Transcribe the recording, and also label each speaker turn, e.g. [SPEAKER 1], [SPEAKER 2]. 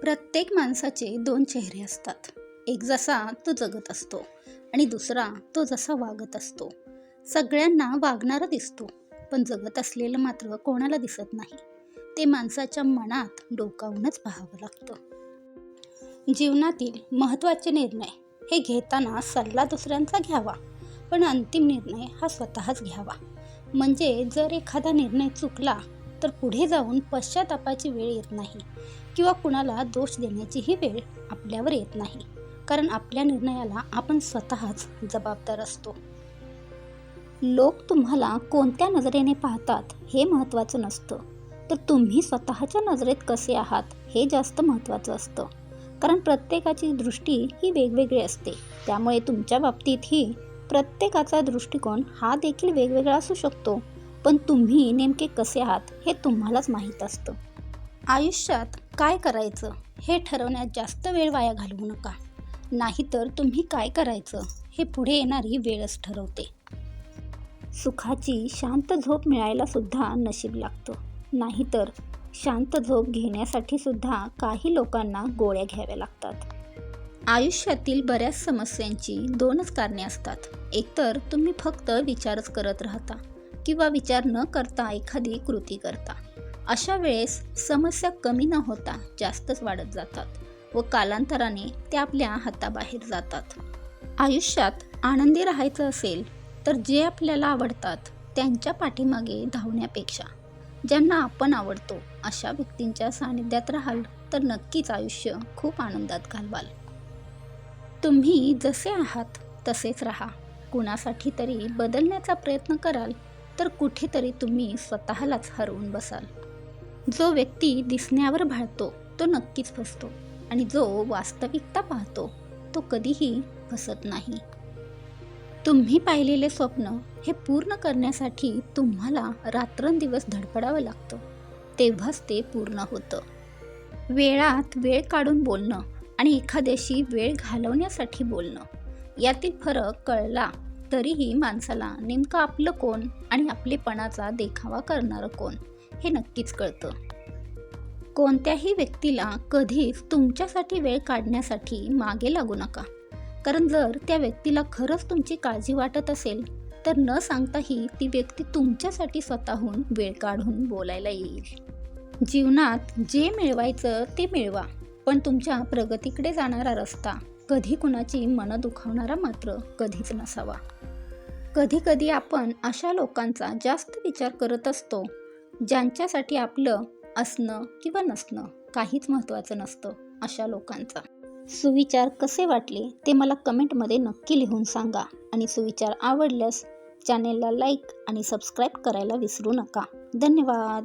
[SPEAKER 1] प्रत्येक माणसाचे दोन चेहरे असतात. एक जसा तो जगत असतो आणि दुसरा तो जसा वागत असतो. सगळ्यांना वागणारा दिसतो पण जगत असलेलं मात्र कोणाला दिसत नाही. ते माणसाच्या मनात डोकावूनच पाहावं लागतं. जीवनातील महत्त्वाचे निर्णय हे घेताना सल्ला दुसऱ्यांचा घ्यावा पण अंतिम निर्णय हा स्वतःच घ्यावा. म्हणजे जर एखादा निर्णय चुकला तर पुढे जाऊन पश्चातापाची वेळ येत नाही किंवा कुणाला दोष देण्याचीही वेळ आपल्यावर येत नाही. कारण आपल्या निर्णयाला आपण स्वतःच जबाबदार असतो. लोक तुम्हाला कोणत्या नजरेने पाहतात हे महत्त्वाचं नसतं. तर तुम्ही स्वतःच्या नजरेत कसे आहात हे जास्त महत्त्वाचं असतं. कारण प्रत्येकाची दृष्टी ही वेगवेगळी असते. त्यामुळे तुमच्या बाबतीतही प्रत्येकाचा दृष्टिकोन हा देखील वेगवेगळा असू शकतो. पण तुम्ही नेमके कसे आहात हे तुम्हालाच माहीत असतं. आयुष्यात काय करायचं हे ठरवण्यात जास्त वेळ वाया घालवू नका. नाहीतर तुम्ही काय करायचं हे पुढे येणारी वेळच ठरवते. सुखाची शांत झोप मिळायला सुद्धा नशीब लागतं. नाहीतर शांत झोप घेण्यासाठी सुद्धा काही लोकांना गोळ्या घ्याव्या लागतात. आयुष्यातील बऱ्याच समस्यांची दोनच कारणे असतात. एकतर तुम्ही फक्त विचारच करत राहता. किंवा विचार न करता एखादी कृती करता. अशा वेळेस समस्या कमी न होता जास्तच वाढत जातात व कालांतराने ते आपल्या हाताबाहेर जातात. आयुष्यात आनंदी राहायचं असेल तर जे आपल्याला आवडतात त्यांच्या पाठीमागे धावण्यापेक्षा. ज्यांना आपण आवडतो अशा व्यक्तींच्या सानिध्यात राहाल तर नक्कीच आयुष्य खूप आनंदात घालवाल. तुम्ही जसे आहात तसेच राहा. कुणासाठी तरी बदलण्याचा प्रयत्न कराल तर कुठेतरी तुम्ही स्वतःलाच हरवून बसाल. जो व्यक्ती दिसण्यावर भाळतो तो नक्कीच फसतो आणि जो वास्तविकता पाहतो तो कधीही फसत नाही. तुम्ही पाहिलेले स्वप्न हे पूर्ण करण्यासाठी तुम्हाला रात्रंदिवस धडपडावं लागतं. तेव्हाच ते पूर्ण होतं. वेळात वेळ काढून बोलणं आणि एखाद्याशी वेळ घालवण्यासाठी बोलणं यातील फरक कळला तरीही माणसाला नेमकं आपलं कोण आणि आपलेपणाचा देखावा करणारं कोण हे नक्कीच कळतं. कोणत्याही व्यक्तीला कधीच तुमच्यासाठी वेळ काढण्यासाठी मागे लागू नका. कारण जर त्या व्यक्तीला खरंच तुमची काळजी वाटत असेल तर न सांगताही ती व्यक्ती तुमच्यासाठी स्वतःहून वेळ काढून बोलायला येईल. जीवनात जे मिळवायचं ते मिळवा पण तुमच्या प्रगतीकडे जाणारा रस्ता कधी कुणाची मनं दुखावणारा मात्र कधीच नसावा. कधीकधी आपण अशा लोकांचा जास्त विचार करत असतो ज्यांच्यासाठी आपलं असणं किंवा नसणं काहीच महत्त्वाचं नसतं अशा लोकांचा. सुविचार कसे वाटले ते मला कमेंटमध्ये नक्की लिहून सांगा आणि सुविचार आवडल्यास चॅनेलला लाईक आणि सबस्क्राईब करायला विसरू नका. धन्यवाद.